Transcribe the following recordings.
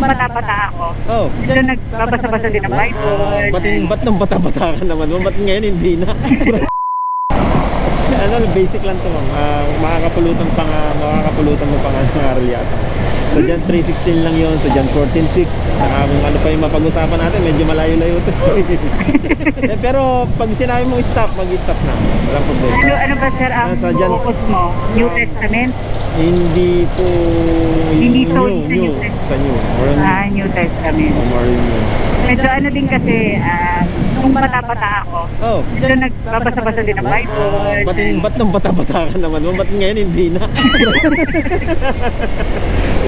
nung bata-bata ako, Oh. doon nagbabasa-basa din ng Bible. Ah, ba't, ba't nung bata-bata ka naman? Ba't ngayon hindi na? ano, basic lang to ma'am. Ah, makakapulutan pa nga, makakapulutan mo pa nga ng aral yata. So dyan 316 lang yun, so dyan 14.6. Saka kung ano pa yung mapag-usapan natin, medyo malayo-layo to. eh, pero pag sinabi mo stop, mag-stop na. Walang problema. Ano, ano ba sir ang Nasa dyan. focus mo? New Testament? Hindi po Hindi new, new, New Testament. sa new. More on, Ah, New Testament. more on new. Medyo ano din kasi, ah, nung bata-bata ako, Oh. doon nagbabasa-basa din ng Bible. Ah, ba't, ba't nung bata-bata ka naman? Ba't ngayon hindi na?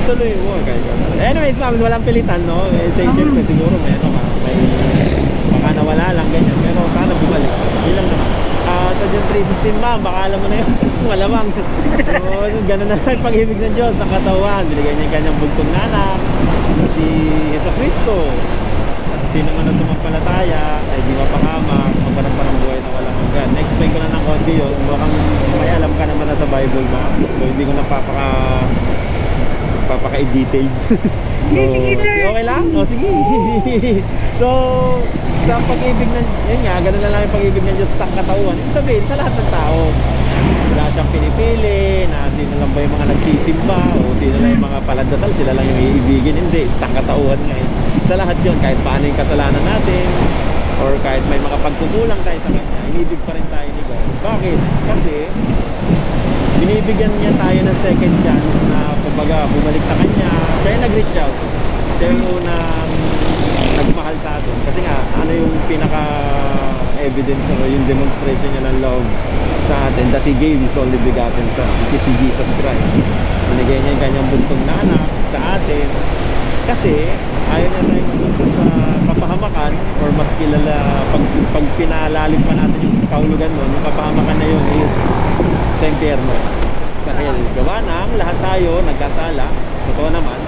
Ituloy mo. Okay. Anyways, ma'am, walang pilitan, no? Eh, say, Ah. syempre, siguro may, ano, ma- may, baka nawala lang, ganyan. Pero sana bumalik. Yun lang naman. Ah, sa John 3.16, ma'am, baka alam mo na yun. Malamang. so, ganun na lang pag-ibig ng Diyos sa katawan. Binigay niya yung kanyang bugtong na anak. Si Yeso Cristo. Sino man ang sumampalataya, ay di mapahamak, magkaroon pa ng buhay na walang hanggan. Next-explain ko na ng konti yun. Mukhang may alam ka naman na sa Bible, ma'am. So, hindi ko na papaka papaka-detail. so, okay lang? O, sige. so, sa pag-ibig ng, yun nga, ganun na lang yung pag-ibig ng Diyos sa katawan. Ibig sabihin, sa lahat ng tao, wala siyang pinipili, na sino lang ba yung mga nagsisimba, o sino lang yung mga palandasal, sila lang yung iibigin. Hindi, sa katauhan nga eh. Sa lahat yun, kahit paano yung kasalanan natin, or kahit may mga pagkukulang tayo sa Kanya, inibig pa rin tayo ni God. Bakit? Kasi, binibigyan niya tayo ng second chance na kumbaga bumalik sa kanya. Siya yung nag-reach out. Siya yung unang nagmahal sa atin. Kasi nga ano yung pinaka evidence o yung demonstration niya ng love sa atin that He gave His only begotten Son which is si Jesus Christ. Binigay niya yung kanyang buntong na anak sa atin. Kasi ayaw niya tayo mapunta sa kapahamakan or mas kilala pag, pag pinalalim pa natin yung kahulugan nun yung kapahamakan na yun is sa impyerno sa hell lahat tayo nagkasala totoo naman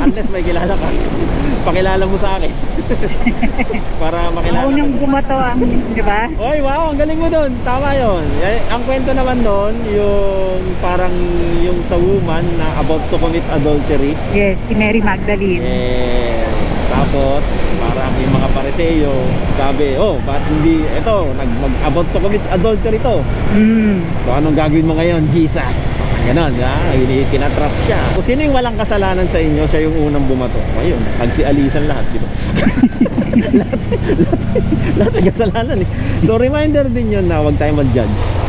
unless may kilala ka pakilala mo sa akin para makilala ka bumato ang, di ba? Oy, wow, ang galing mo doon. Tama 'yon. Ang kwento naman doon, yung parang yung sa woman na about to commit adultery. Yes, si Mary Magdalene. Eh, tapos parang yung mga pareseyo, sabi, oh, ba't hindi, eto, nag, mag, about to commit adultery to. Mm. So anong gagawin mo ngayon, Jesus? Ganon, ha? Kinatrap siya. Kung sino yung walang kasalanan sa inyo, siya yung unang bumato. Ayun, nagsialisan lahat, di ba? lahat, lahat, lahat kasalanan eh. So reminder din yun na huwag tayo mag-judge.